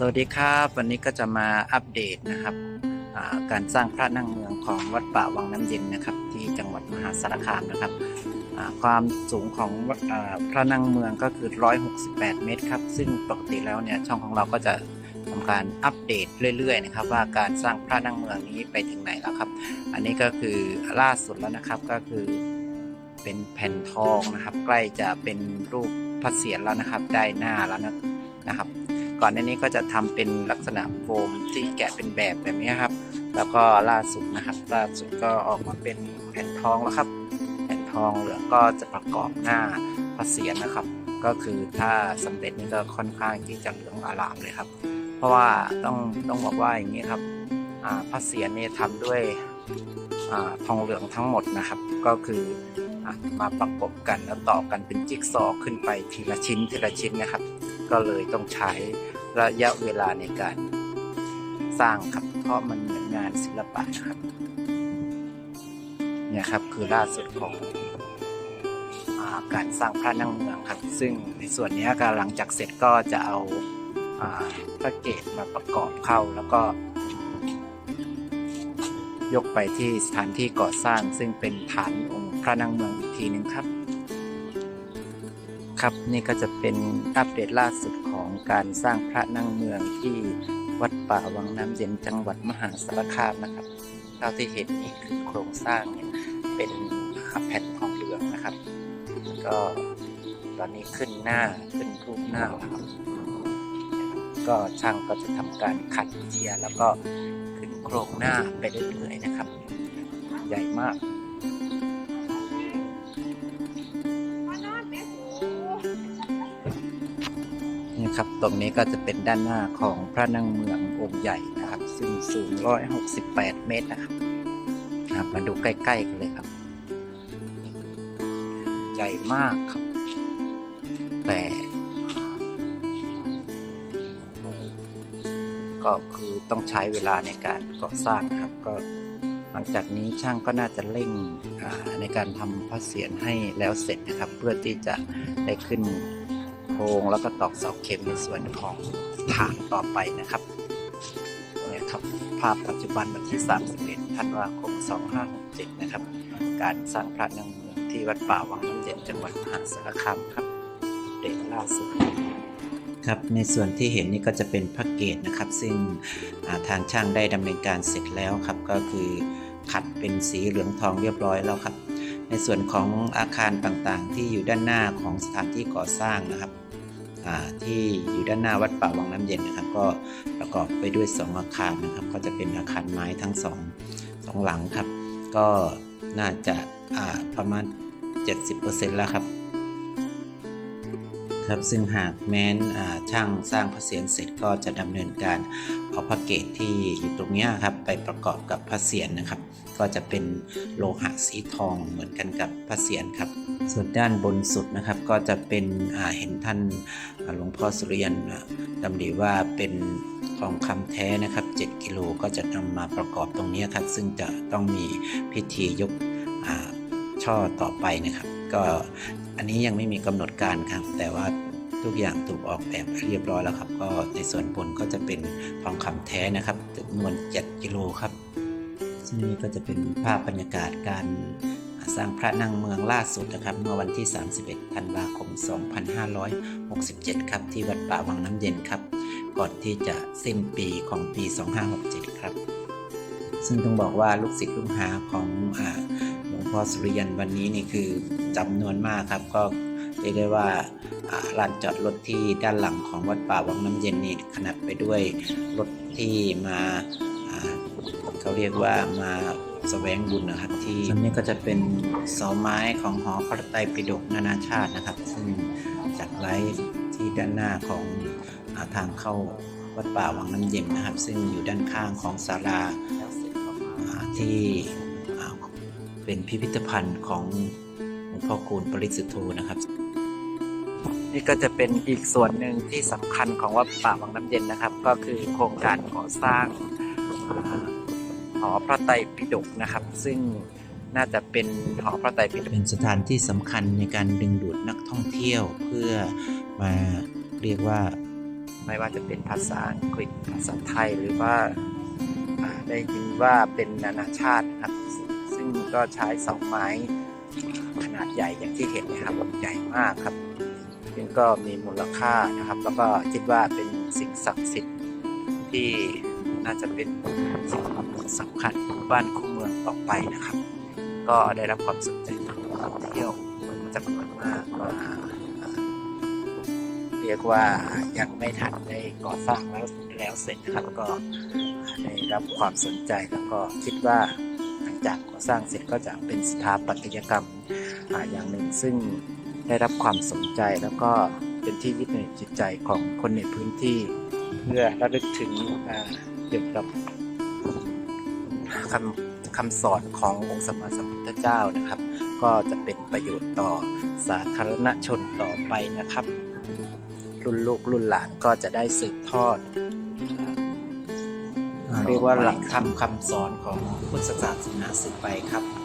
สวัสดีครับวันนี้ก็จะมาอัปเดตนะครับการสร้างพระนั่งเมืองของวัดป่าวังน้ำเย็นนะครับ ที่จังหวัดมหาสารคามนะครับความสูงของอพระนั่งเมืองก็คือ 168 เมตรครับ ซึ่งปกติแล้วเนี่ยช่องของเราก็จะทำการอัปเดตเรื่อยๆนะครับ ว่าการสร้างพระนั่งเมืองนี้ไปถึงไหนแล้วครับ อันนี้ก็คือล่าสุดแล้วนะครับก็คือเป็นแผ่นทองนะครับ ใกล้จะเป็นรูปพระเศียรแล้วนะครับ ได้หน้าแล้วนะนะครับ ก่อนหน้านี้ก็จะทำเป็นลักษณะโฟมที่แกะเป็นแบบแบบนี้ครับ แล้วก็ล่าสุดนะครับ ล่าสุดก็ออกมาเป็นแผ่นทองแล้วครับ แผ่นทองเหลืองก็จะประกอบหน้าพระเศียรนะครับ ก็คือถ้าสำเร็จนี่ก็ค่อนข้างที่จะเหลืองอลามเลยครับ เพราะว่าต้องต้องบอกว่าอย่างนี้ครับพระเศียรนี่ทำด้วยอทองเหลืองทั้งหมดนะครับ ก็คืออมาประกบกันแล้วต่อกันเป็นจิ๊กซอว์ขึ้นไปทีละชิ้นทีละชิ้นนะครับ ก็เลยต้องใช้ระยะเวลาในการสร้างครับ เพราะมันเหมือนงานศิลปะนะครับ เนี่ยครับคือล่าสุดของอาการสร้างพระนั่งเมืองครับ ซึ่งในส่วนนี้ก็หลังจากเสร็จก็จะเอาพระเกศมาประกอบเข้าแล้วก็ ยกไปที่สถานที่ก่อสร้างซึ่งเป็นฐานองค์พระนั่งเมืองอีกทีหนึ่งครับ ครับนี่ก็จะเป็นอัปเดตล่าสุดของการสร้างพระนั่งเมืองที่วัดป่าวังน้ำเย็นจังหวัดมหาสารคามนะครับเท่าที่เห็นนี่คือโครงสร้างเนี่ยเป็นแผ่นทองเหลืองนะครับ ก็ตอนนี้ขึ้นหน้าขึ้นรูปหน้าแล้วครับ ก็ช่างก็จะทำการขัดเจียแล้วก็ขึ้นโครงหน้าไปเรื่อยๆนะครับ ใหญ่มาก นี่ครับ ตรงนี้ก็จะเป็นด้านหน้าของพระนั่งเมืององค์ใหญ่นะครับ ซึ่งสูง 168 เมตรนะครับครับมาดูใกล้ๆกันเลยครับ ใหญ่มากครับ แต่ก็คือต้องใช้เวลาในการก่อสร้างครับ ก็หลังจากนี้ช่างก็น่าจะเร่งในการทำพระเศียรให้แล้วเสร็จนะครับ เพื่อที่จะได้ขึ้น รงแล้วก็ตอกเสาเข็มในส่วนของฐานต่อไปนะครับเนี่ยครับภาพปัจจุบันวันที่ 31ธันวาคม 2567 นะครับ การสร้างพระนางเมืองที่วัดป่าวังน้ำเย็นจังหวัดมหาสารคามครับ เด็กล่าสุดครับในส่วนที่เห็นนี่ก็จะเป็นพระเกตนะครับ ซึ่งทางช่างได้ดำเนินการเสร็จแล้วครับ ก็คือขัดเป็นสีเหลืองทองเรียบร้อยแล้วครับ ในส่วนของอาคารต่างๆ ที่อยู่ด้านหน้าของสถานที่ก่อสร้างนะครับ ที่อยู่ด้านหน้าวัดป่าวังน้ำเย็นนะครับ ก็ประกอบไปด้วย 2 อาคารนะครับ ก็จะเป็นอาคารไม้ทั้งสองสองหลังครับ ก็น่าจะอ่าประมาณ 70%แล้วครับ ครับซึ่งหากแม้นช่างสร้างพระเศียรเสร็จก็จะดำเนินการเอาพระเกศที่อยู่ตรงเนี้ยครับไปประกอบกับพระเศียรนะครับ ก็จะเป็นโลหะสีทองเหมือนกันกับพระเศียรครับส่วนด้านบนสุดนะครับก็จะเป็นเห็นท่านหลวงพ่อสุริยันดำริว่าเป็นทองคำแท้นะครับ 7 กิโลก็จะนำมาประกอบตรงเนี้ยครับ ซึ่งจะต้องมีพิธียก ช่อต่อไปนะครับ ก็อันนี้ยังไม่มีกำหนดการครับ แต่ว่าทุกอย่างถูกออกแบบเรียบร้อยแล้วครับ ก็ในส่วนบนก็จะเป็นทองคำแท้นะครับจำนวน 7 กิโลครับซึ่งนี่ก็จะเป็นภาพบรรยากาศการสร้างพระนั่งเมืองล่าสุดนะครับ เมื่อวันที่ 31 ธันวาคม 2567 ครับ ที่วัดป่าวังน้ำเย็นครับ ก่อนที่จะสิ้นปีของปี 2567 ครับ ซึ่งต้องบอกว่าลูกศิษย์ลูกหาของอาหลวง พ่อสุริยันวันนี้นี่คือจำนวนมากครับ ก็เรียกได้ว่าลานจอดรถที่ด้านหลังของวัดป่าวังน้ำเย็นนี่ขนาดไปด้วยรถที่มาเขาเรียกว่ามาแสวงบุญนะครับ ที่ส่วนนี้ก็จะเป็นเสาไม้ของหอพระไตรปิฎกนานาชาตินะครับ ซึ่งจัดไว้ที่ด้านหน้าของอาทางเข้าวัดป่าวังน้ำเย็นนะครับ ซึ่งอยู่ด้านข้างของศาลาาที่ เป็นพิพิธภัณฑ์ของหลวงพ่อคูณปริสุทธโธนะครับ นี่ก็จะเป็นอีกส่วนหนึ่งที่สำคัญของวัดป่าวังน้ำเย็นนะครับ ก็คือโครงการก่อสร้างอ่าหอพระไตรปิฎกนะครับ ซึ่งน่าจะเป็นหอพระไตรปิฎกเป็นสถานที่สำคัญในการดึงดูดนักท่องเที่ยวเพื่อมาเรียกว่าไม่ว่าจะเป็นภาษาอังกฤษภาษาไทยหรือว่าอ่าได้ยินว่าเป็นนานาชาตินะครับ งก็ใช้เสาไม้ขนาดใหญ่อย่างที่เห็นนะครับใหญ่มากครับซึ่งก็มีมูลค่านะครับ แล้วก็คิดว่าเป็นสิ่งศักดิ์สิทธิ์ที่น่าจะเป็นสิ่งสำคัญของบ้านคู่เมืองต่อไปนะครับ ก็ได้รับความสนใจจากนักท่องเที่ยวจำนวนมากว่าเรียกว่ายังไม่ทันได้ก่อสร้างแล้วแล้วเสร็จนะครับก็ได้รับความสนใจแล้วก็คิดว่า จากก่อสร้างเสร็จก็จะเป็นสถาปัตยกรรมออย่างหนึ่ง ซึ่งได้รับความสนใจแล้วก็เป็นที่ยึดเหนี่ยวจิตใจของคนในพื้นที่ เพื่อระลึกถึงเกี่ยวกับคำคำสอนขององค์สมมาสัมพุทธเจ้านะครับ ก็จะเป็นประโยชน์ต่อสาธารณชนต่อไปนะครับ รุ่นลูกรุ่นหลานก็จะได้สืบทอด เรียกว่าหลักธรรมคำสอนของพุทธศาสนาสืบไปครับ